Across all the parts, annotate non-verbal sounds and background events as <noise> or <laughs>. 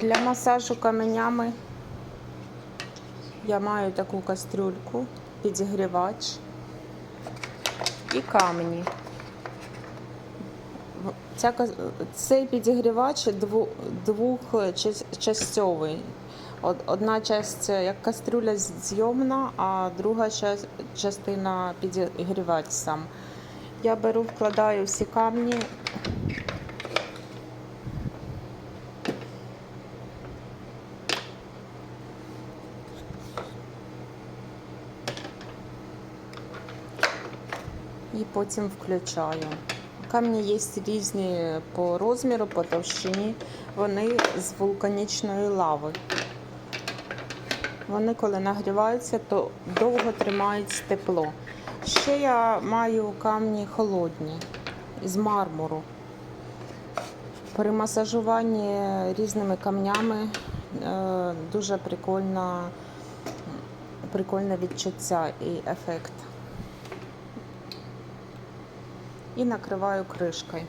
Для масажу каменями я маю таку кастрюльку, підігрівач і камені. Ця, цей підігрівач дву- двохчастьовий. Одна частина як кастрюля зйомна, а друга частина підігрівач сам. Я беру, вкладаю всі камні. І потім включаю. Камні є різні по розміру, по товщині. Вони з вулканічної лави. Вони, коли нагріваються, то довго тримають тепло. Ще я маю камні холодні з мармуру. При масажуванні різними камнями е, дуже прикольна, прикольне відчуття і ефект. І накриваю кришкою.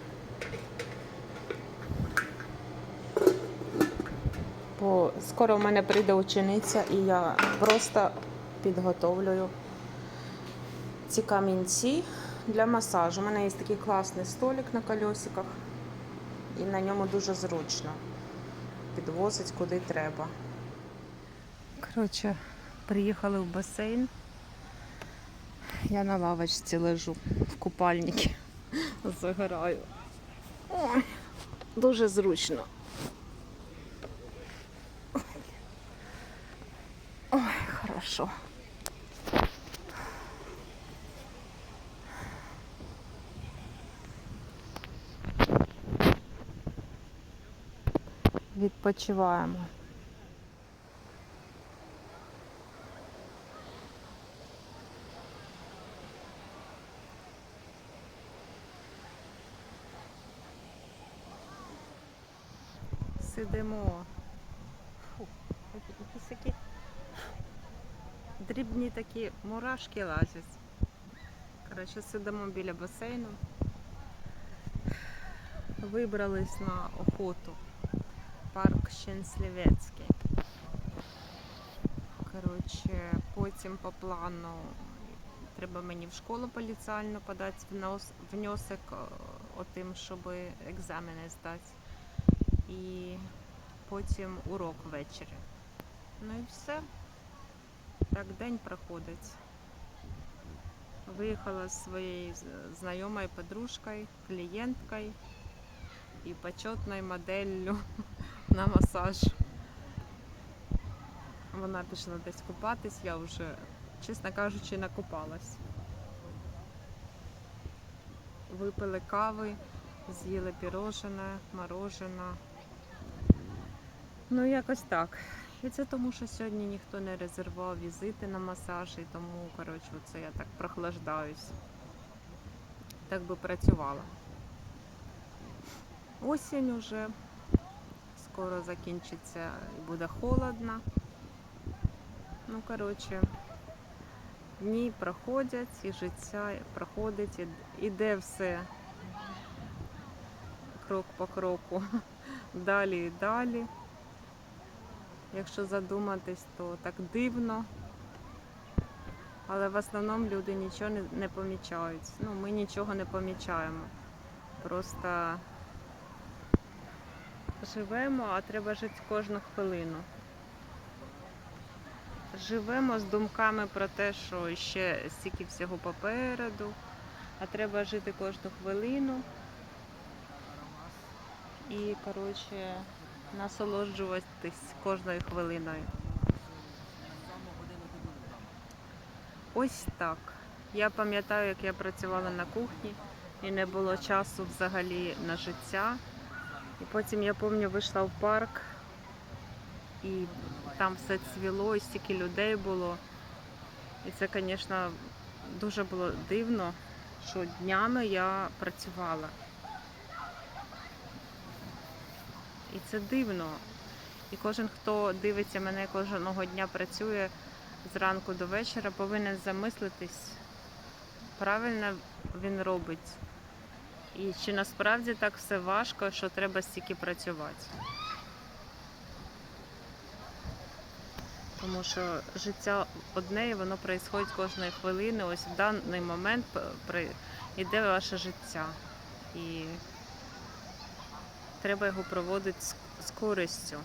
Бо скоро в мене прийде учениця, і я просто підготовлюю ці камінці для масажу. У мене є такий класний столик на колесиках, і на ньому дуже зручно підвозить куди треба. Коротше, приїхали в басейн. Я на лавочці лежу в купальнику. <laughs> Загораю. Ой, дуже зручно. Ой, хорошо. Відпочиваємо. Сидимо. Фу, якісь такі дрібні такі мурашки лазять. Коротше, сидимо біля басейну. Вибрались на охоту. Парк Щенслівецький. Коротше, потім по плану треба мені в школу поліціальну подати внос, внесок е, отим, щоб екзамени здати. І потім урок ввечері. Ну і все. Так день проходить. Виїхала з своєю знайомою подружкою, клієнткою і почетною моделлю <laughs> на масаж. Вона пішла десь купатись, я вже, чесно кажучи, накупалась. Випили кави, з'їли пірожене, морожене. Ну, якось так. І це тому, що сьогодні ніхто не резервував візити на масаж, і тому, коротше, це я так прохлаждаюсь. Так би працювала. Осінь уже, скоро закінчиться і буде холодно. Ну, коротше, дні проходять, і життя проходить, і іде все крок по кроку, <laughs> далі і далі. Якщо задуматись, то так дивно. Але в основному люди нічого не, помічають. Ну, ми нічого не помічаємо. Просто живемо, а треба жити кожну хвилину. Живемо з думками про те, що ще стільки всього попереду, а треба жити кожну хвилину. І, коротше, насолоджуватись кожною хвилиною. Ось так. Я пам'ятаю, як я працювала на кухні і не було часу взагалі на життя. І потім я пам'ятаю, вийшла в парк і там все цвіло, і стільки людей було. І це, звісно, дуже було дивно, що днями я працювала. І це дивно. І кожен, хто дивиться мене кожного дня працює зранку до вечора, повинен замислитись, правильно він робить. І чи насправді так все важко, що треба стільки працювати. Тому що життя одне і воно відбувається кожної хвилини. Ось в даний момент йде ваше життя. І треба його проводити з, користю.